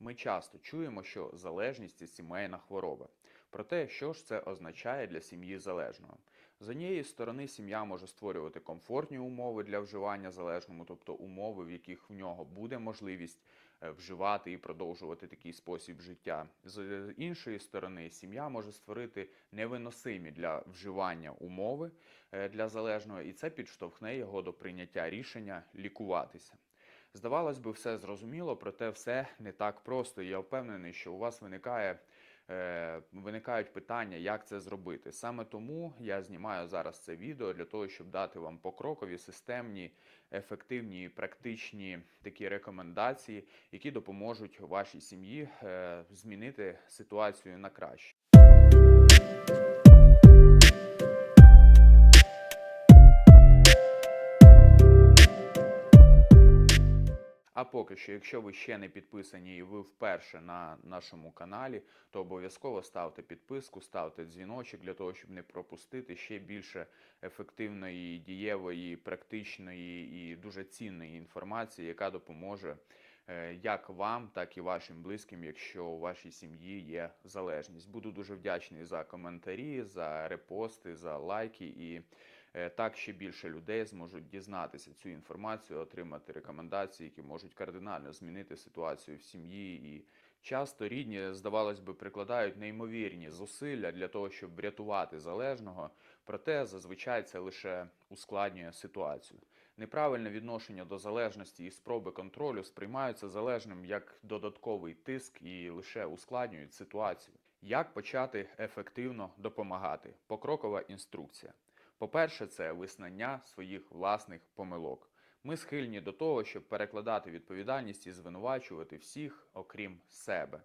Ми часто чуємо, що залежність це сімейна хвороба. Проте, що ж це означає для сім'ї залежного? З однієї сторони, сім'я може створювати комфортні умови для вживання залежному, тобто умови, в яких в нього буде можливість е, вживати і продовжувати такий спосіб життя. З іншої сторони, сім'я може створити невиносимі для вживання умови е, для залежного, і це підштовхне його до прийняття рішення лікуватися. Здавалось би, все зрозуміло, проте все не так просто. Я впевнений, що у вас виникає, е, виникають питання, як це зробити. Саме тому я знімаю зараз це відео для того, щоб дати вам покрокові, системні, ефективні практичні такі рекомендації, які допоможуть вашій сім'ї е, змінити ситуацію на краще. А поки що, якщо ви ще не підписані і ви вперше на нашому каналі, то обов'язково ставте підписку, ставте дзвіночок для того, щоб не пропустити ще більше ефективної, дієвої, практичної і дуже цінної інформації, яка допоможе е, як вам, так і вашим близьким, якщо у вашій сім'ї є залежність. Буду дуже вдячний за коментарі, за репости, за лайки і. Е, Так ще більше людей зможуть дізнатися цю інформацію, отримати рекомендації, які можуть кардинально змінити ситуацію в сім'ї. І часто рідні, здавалось би, прикладають неймовірні зусилля для того, щоб врятувати залежного, проте зазвичай це лише ускладнює ситуацію. Неправильне відношення до залежності і спроби контролю сприймаються залежним як додатковий тиск і лише ускладнюють ситуацію. Як почати ефективно допомагати? Покрокова інструкція. По-перше, це визнання своїх власних помилок. Ми схильні до того, щоб перекладати відповідальність і звинувачувати всіх, окрім себе.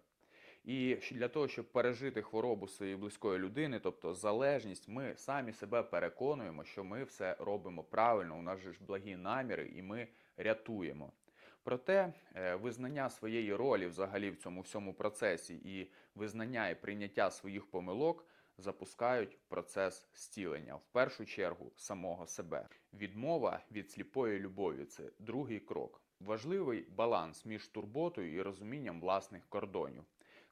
І для того, щоб пережити хворобу своєї близької людини, тобто залежність, ми самі себе переконуємо, що ми все робимо правильно, у нас же ж благі наміри, і ми рятуємо. Проте е, визнання своєї ролі взагалі в цьому всьому процесі і визнання і прийняття своїх помилок запускають процес зцілення, в першу чергу самого себе. Відмова від сліпої любові це другий крок. Важливий баланс між турботою і розумінням власних кордонів.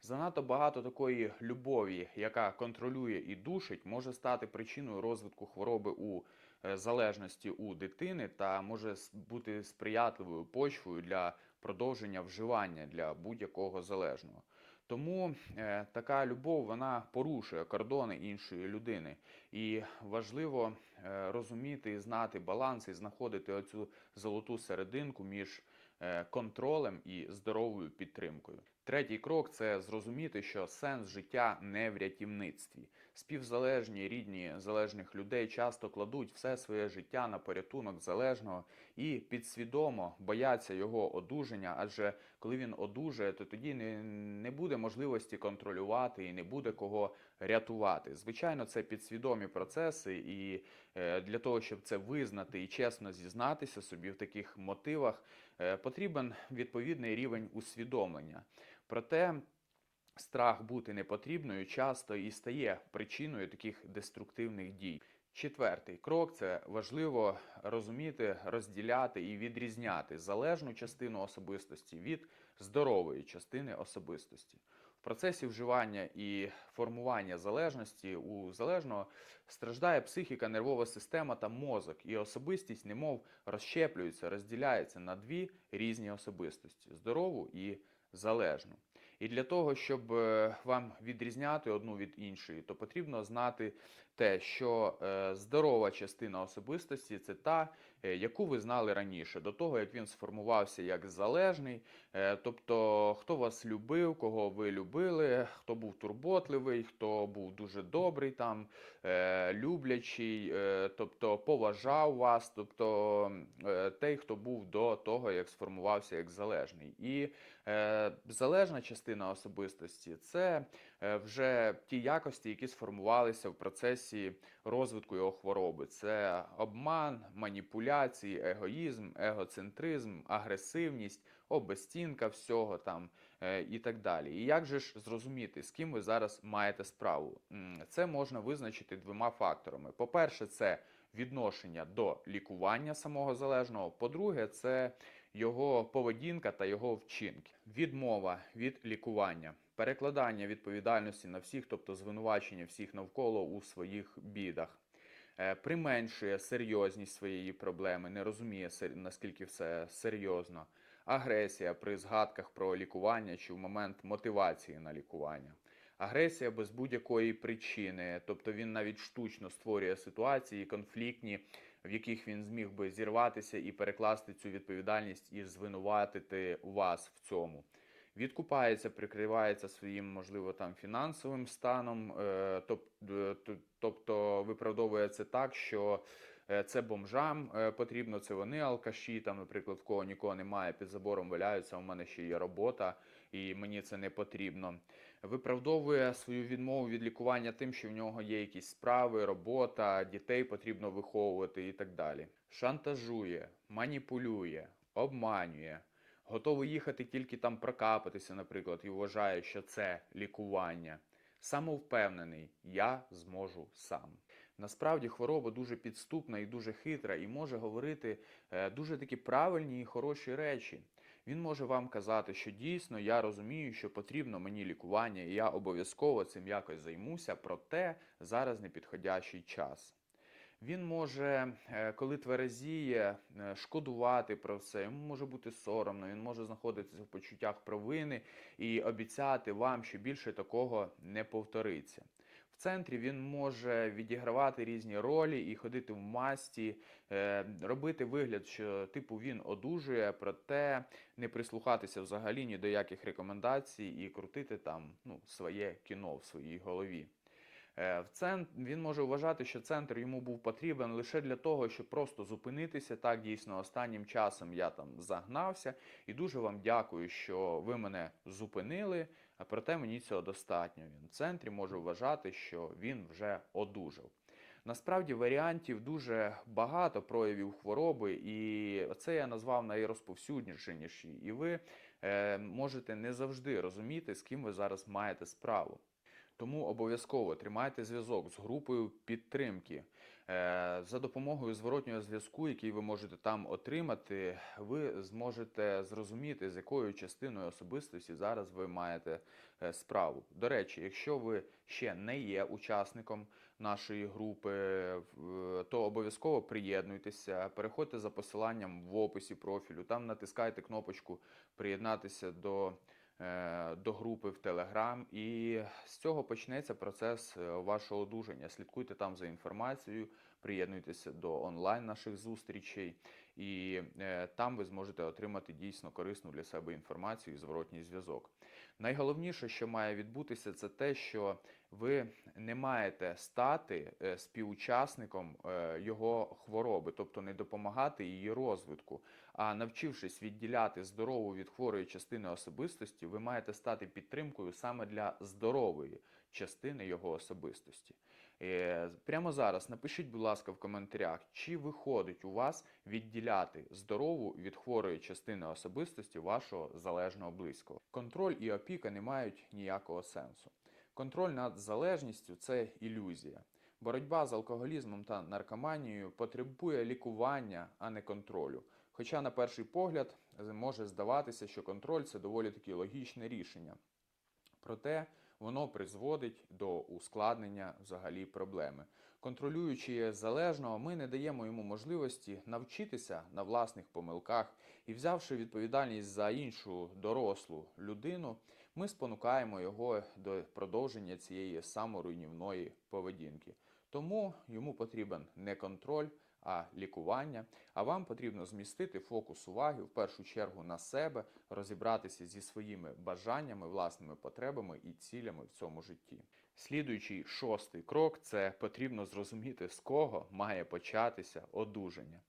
Занадто багато такої любові, яка контролює і душить, може стати причиною розвитку хвороби у е, залежності у дитини та може бути сприятливою почвою для продовження вживання для будь-якого залежного. Тому е, така любов вона порушує кордони іншої людини, і важливо е, розуміти і знати баланс і знаходити оцю золоту серединку між е, контролем і здоровою підтримкою. Третій крок це зрозуміти, що сенс життя не в рятівництві. Співзалежні рідні залежних людей часто кладуть все своє життя на порятунок залежного і підсвідомо бояться його одужання, адже коли він одужає, то тоді не, не буде можливості контролювати і не буде кого рятувати. Звичайно, це підсвідомі процеси, і е, для того, щоб це визнати і чесно зізнатися собі в таких мотивах, е, потрібен відповідний рівень усвідомлення. Проте страх бути непотрібною часто і стає причиною таких деструктивних дій. Четвертий крок це важливо розуміти, розділяти і відрізняти залежну частину особистості від здорової частини особистості. В процесі вживання і формування залежності у залежного страждає психіка, нервова система та мозок, і особистість, немов розщеплюється, розділяється на дві різні особистості здорову і залежну. І для того, щоб е, вам відрізняти одну від іншої, то потрібно знати те, що е, здорова частина особистості це та, яку ви знали раніше, до того як він сформувався як залежний, е, тобто хто вас любив, кого ви любили, хто був турботливий, хто був дуже добрий, там е, люблячий, е, тобто поважав вас, тобто е, той, хто був до того, як сформувався як залежний. І е, залежна частина особистості це е, вже ті якості, які сформувалися в процесі розвитку його хвороби. Це обман, маніпуляції, егоїзм, егоцентризм, агресивність, обезцінка всього там е, і так далі. І як же ж зрозуміти, з ким ви зараз маєте справу? Це можна визначити двома факторами. По-перше, це відношення до лікування самого залежного. По-друге, це його поведінка та його вчинки. Відмова від лікування, перекладання відповідальності на всіх, тобто звинувачення всіх навколо у своїх бідах. Е, Применшує серйозність своєї проблеми, не розуміє наскільки все серйозно. Агресія при згадках про лікування чи в момент мотивації на лікування. Агресія без будь-якої причини, тобто він навіть штучно створює ситуації конфліктні, в яких він зміг би зірватися і перекласти цю відповідальність і звинуватити вас в цьому. Відкупається, прикривається своїм, можливо, там фінансовим станом, е, тобто виправдовує це так, що е, це бомжам е, потрібно, це вони алкаші, там, наприклад, в кого нікого немає, під забором валяються, у мене ще є робота, і мені це не потрібно. Виправдовує свою відмову від лікування тим, що в нього є якісь справи, робота, дітей потрібно виховувати і так далі. Шантажує, маніпулює, обманює, готовий їхати тільки там прокапатися, наприклад, і вважає, що це лікування. Самовпевнений, я зможу сам. Насправді хвороба дуже підступна і дуже хитра, і може говорити е, дуже такі правильні і хороші речі. Він може вам казати, що дійсно я розумію, що потрібно мені лікування, і я обов'язково цим якось займуся, проте зараз не підходящий час. Він може, е, коли тверезіє, е, шкодувати про все, йому може бути соромно, він може знаходитися в почуттях провини і обіцяти вам, що більше такого не повториться. В центрі він може відігравати різні ролі і ходити в масті, е, робити вигляд, що типу він одужує, проте не прислухатися взагалі ні до яких рекомендацій і крутити там ну, своє кіно в своїй голові. Е, В цен... Він може вважати, що центр йому був потрібен лише для того, щоб просто зупинитися. Так, дійсно, останнім часом я там загнався, і дуже вам дякую, що ви мене зупинили. А проте мені цього достатньо. Він в центрі може вважати, що він вже одужав. Насправді варіантів дуже багато проявів хвороби, і це я назвав найрозповсюдженіші. І ви е, можете не завжди розуміти, з ким ви зараз маєте справу. Тому обов'язково тримайте зв'язок з групою підтримки. Е, За допомогою зворотнього зв'язку, який ви можете там отримати, ви зможете зрозуміти, з якою частиною особистості зараз ви маєте е, справу. До речі, якщо ви ще не є учасником нашої групи, то обов'язково приєднуйтеся, переходьте за посиланням в описі профілю, там натискайте кнопочку приєднатися до до групи в Телеграм, і з цього почнеться процес е, вашого одужання. Слідкуйте там за інформацією, приєднуйтеся до онлайн наших зустрічей, і е, там ви зможете отримати дійсно корисну для себе інформацію і зворотній зв'язок. Найголовніше, що має відбутися, це те, що ви не маєте стати е, співучасником е, його хвороби, тобто не допомагати її розвитку. А навчившись відділяти здорову від хворої частини особистості, ви маєте стати підтримкою саме для здорової частини його особистості. Е, Прямо зараз напишіть, будь ласка, в коментарях, чи виходить у вас відділяти здорову від хворої частини особистості вашого залежного близького. Контроль і опіка не мають ніякого сенсу. Контроль над залежністю це ілюзія. Боротьба з алкоголізмом та наркоманією потребує лікування, а не контролю. Хоча, на перший погляд, може здаватися, що контроль це доволі таки логічне рішення. Проте воно призводить до ускладнення взагалі проблеми. Контролюючи залежного, ми не даємо йому можливості навчитися на власних помилках і, взявши відповідальність за іншу дорослу людину, ми спонукаємо його до продовження цієї саморуйнівної поведінки. Тому йому потрібен не контроль, а лікування. А вам потрібно змістити фокус уваги в першу чергу на себе, розібратися зі своїми бажаннями, власними потребами і цілями в цьому житті. Слідуючий шостий крок це потрібно зрозуміти, з кого має початися одужання.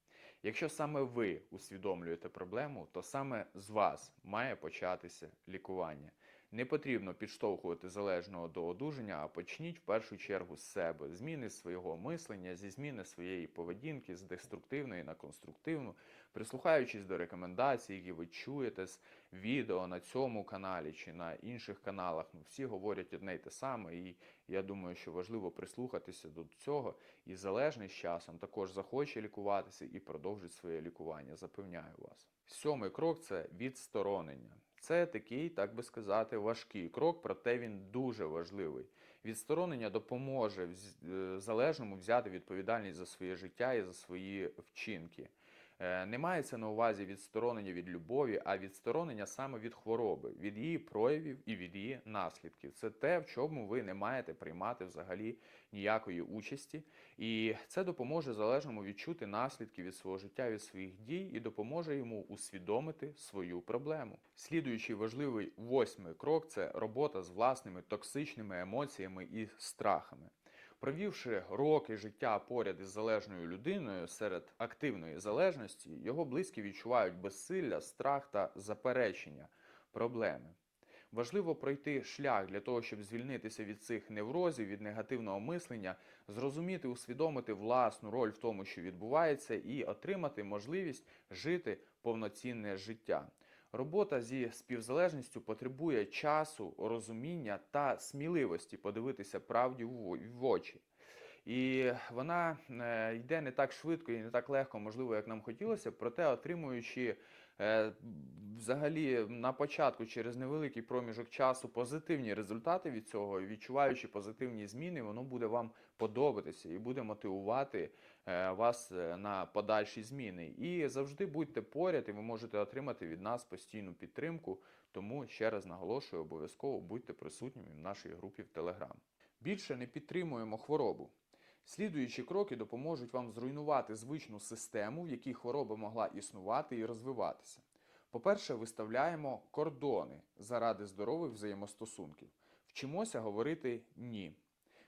Якщо саме ви усвідомлюєте проблему, то саме з вас має початися лікування. Не потрібно підштовхувати залежного до одужання, а почніть в першу чергу з себе, зміни свого мислення, зі зміни своєї поведінки з деструктивної на конструктивну, прислухаючись до рекомендацій, які ви чуєте з відео на цьому каналі чи на інших каналах. Ну, всі говорять одне й те саме, і я думаю, що важливо прислухатися до цього. І залежний з часом також захоче лікуватися і продовжить своє лікування. Запевняю вас. Сьомий крок це відсторонення. Це такий, так би сказати, важкий крок, проте він дуже важливий. Відсторонення допоможе е, залежному взяти відповідальність за своє життя і за свої вчинки. Е, Не мається на увазі відсторонення від любові, а відсторонення саме від хвороби, від її проявів і від її наслідків. Це те, в чому ви не маєте приймати взагалі ніякої участі. І це допоможе залежному відчути наслідки від свого життя, від своїх дій і допоможе йому усвідомити свою проблему. Слідуючий важливий восьмий крок це робота з власними токсичними емоціями і страхами. Провівши роки життя поряд із залежною людиною серед активної залежності, його близькі відчувають безсилля, страх та заперечення проблеми. Важливо пройти шлях для того, щоб звільнитися від цих неврозів, від негативного мислення, зрозуміти, усвідомити власну роль в тому, що відбувається, і отримати можливість жити повноцінне життя. Робота зі співзалежністю потребує часу, розуміння та сміливості подивитися правді в очі. І вона е, йде не так швидко і не так легко, можливо, як нам хотілося, проте отримуючи е, взагалі на початку через невеликий проміжок часу позитивні результати від цього, відчуваючи позитивні зміни, воно буде вам подобатися і буде мотивувати вас е, на подальші зміни. І завжди будьте поряд, і ви можете отримати від нас постійну підтримку. Тому ще раз наголошую, обов'язково будьте присутніми в нашій групі в Телеграм. Більше не підтримуємо хворобу. Слідуючі кроки допоможуть вам зруйнувати звичну систему, в якій хвороба могла існувати і розвиватися. По-перше, виставляємо кордони заради здорових взаємостосунків. Вчимося говорити ні.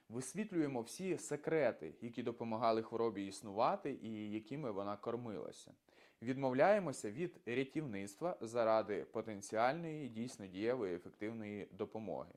Висвітлюємо всі секрети, які допомагали хворобі існувати і якими вона кормилася. Відмовляємося від рятівництва заради потенціальної, дійсно дієвої, ефективної допомоги.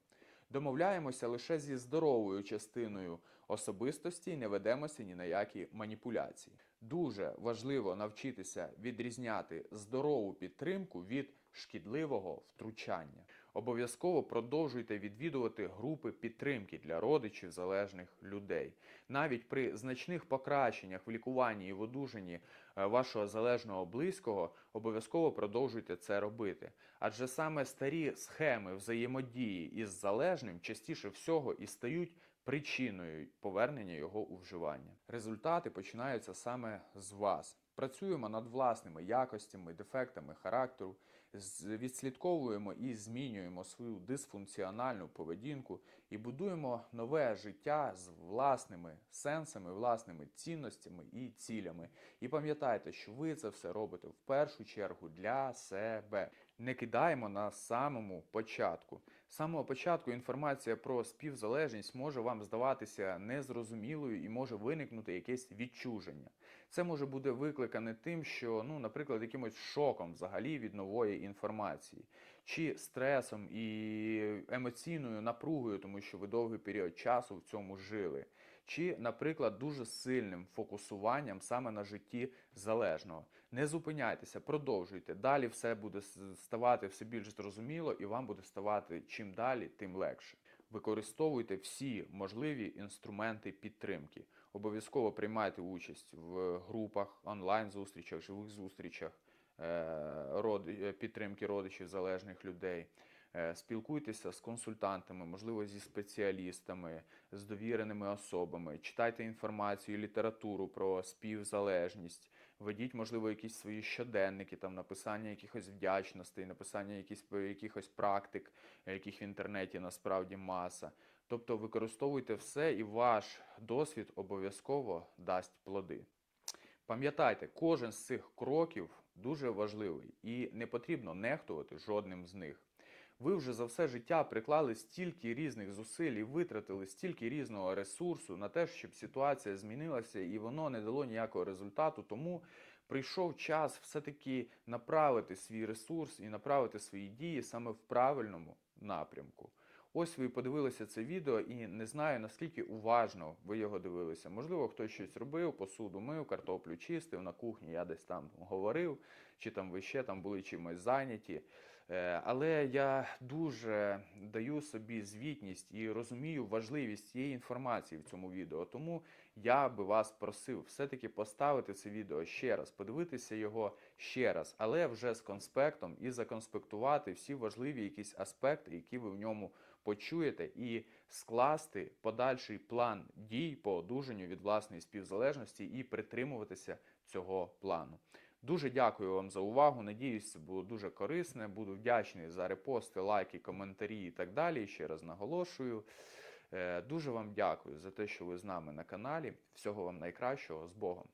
Домовляємося лише зі здоровою частиною особистості і не ведемося ні на які маніпуляції. Дуже важливо навчитися відрізняти здорову підтримку від шкідливого втручання. Обов'язково продовжуйте відвідувати групи підтримки для родичів залежних людей. Навіть при значних покращеннях в лікуванні і в одужанні е, вашого залежного близького обов'язково продовжуйте це робити. Адже саме старі схеми взаємодії із залежним частіше всього і стають причиною повернення його у вживання. Результати починаються саме з вас. Працюємо над власними якостями, дефектами характеру, відслідковуємо і змінюємо свою дисфункціональну поведінку і будуємо нове життя з власними сенсами, власними цінностями і цілями. І пам'ятайте, що ви це все робите в першу чергу для себе. Не кидаємо на самому початку. З самого початку інформація про співзалежність може вам здаватися незрозумілою і може виникнути якесь відчуження. Це може бути викликане тим, що, ну, наприклад, якимось шоком взагалі від нової інформації, чи стресом і емоційною напругою, тому що ви довгий період часу в цьому жили, чи, наприклад, дуже сильним фокусуванням саме на житті залежного. Не зупиняйтеся, продовжуйте. Далі все буде ставати все більш зрозуміло, і вам буде ставати чим далі, тим легше. Використовуйте всі можливі інструменти підтримки. Обов'язково приймайте участь в групах, онлайн-зустрічах, живих зустрічах е, е, підтримки родичів залежних людей. Е, Спілкуйтеся з консультантами, можливо, зі спеціалістами, з довіреними особами. Читайте інформацію, літературу про співзалежність. Ведіть, можливо, якісь свої щоденники, там написання якихось вдячностей, написання якісь, якихось практик, яких в інтернеті насправді маса. Тобто використовуйте все, і ваш досвід обов'язково дасть плоди. Пам'ятайте, кожен з цих кроків дуже важливий і не потрібно нехтувати жодним з них. Ви вже за все життя приклали стільки різних зусиль і витратили стільки різного ресурсу на те, щоб ситуація змінилася і воно не дало ніякого результату. Тому прийшов час все-таки направити свій ресурс і направити свої дії саме в правильному напрямку. Ось ви подивилися це відео і не знаю наскільки уважно ви його дивилися. Можливо, хтось щось робив, посуду мив, картоплю чистив на кухні, я десь там говорив, чи там ви ще там були чимось зайняті. Е, Але я дуже даю собі звітність і розумію важливість цієї інформації в цьому відео. Тому я би вас просив все-таки поставити це відео ще раз, подивитися його ще раз, але вже з конспектом і законспектувати всі важливі якісь аспекти, які ви в ньому почуєте, і скласти подальший план дій по одужанню від власної співзалежності і притримуватися цього плану. Дуже дякую вам за увагу. Надіюсь, це було дуже корисне. Буду вдячний за репости, лайки, коментарі і так далі. Ще раз наголошую. Е, Дуже вам дякую за те, що ви з нами на каналі. Всього вам найкращого з Богом.